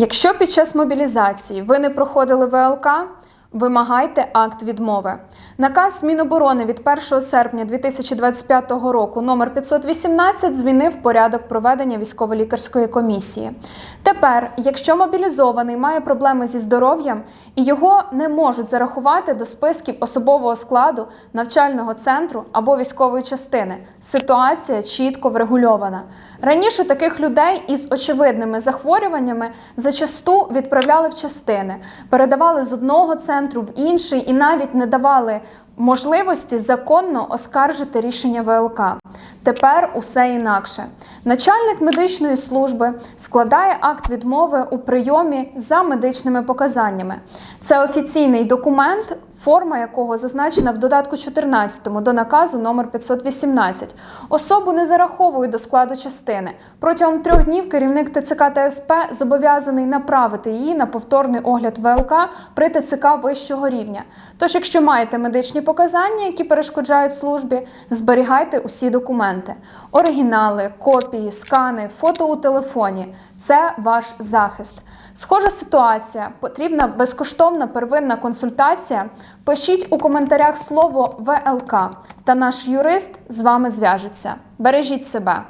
Якщо під час мобілізації ви не проходили ВЛК, вимагайте акт відмови. Наказ Міноборони від 1 серпня 2025 року номер 518 змінив порядок проведення військово-лікарської комісії. Тепер, якщо мобілізований має проблеми зі здоров'ям і його не можуть зарахувати до списків особового складу навчального центру або військової частини, ситуація чітко врегульована. Раніше таких людей із очевидними захворюваннями зачасту відправляли в частини, передавали з одного центру в інший і навіть не давали можливості законно оскаржити рішення ВЛК. Тепер усе інакше. Начальник медичної служби складає акт відмови у прийомі за медичними показаннями. Це офіційний документ, форма якого зазначена в додатку 14 до наказу номер 518. Особу не зараховують до складу частини. Протягом трьох днів керівник ТЦК та СП зобов'язаний направити її на повторний огляд ВЛК при ТЦК вищого рівня. Тож, якщо маєте медичні показання, які перешкоджають службі, зберігайте усі документи: оригінали, копії, скани, фото у телефоні. Це ваш захист. Схожа ситуація, потрібна безкоштовна первинна консультація. Пишіть у коментарях слово ВЛК, та наш юрист з вами зв'яжеться. Бережіть себе.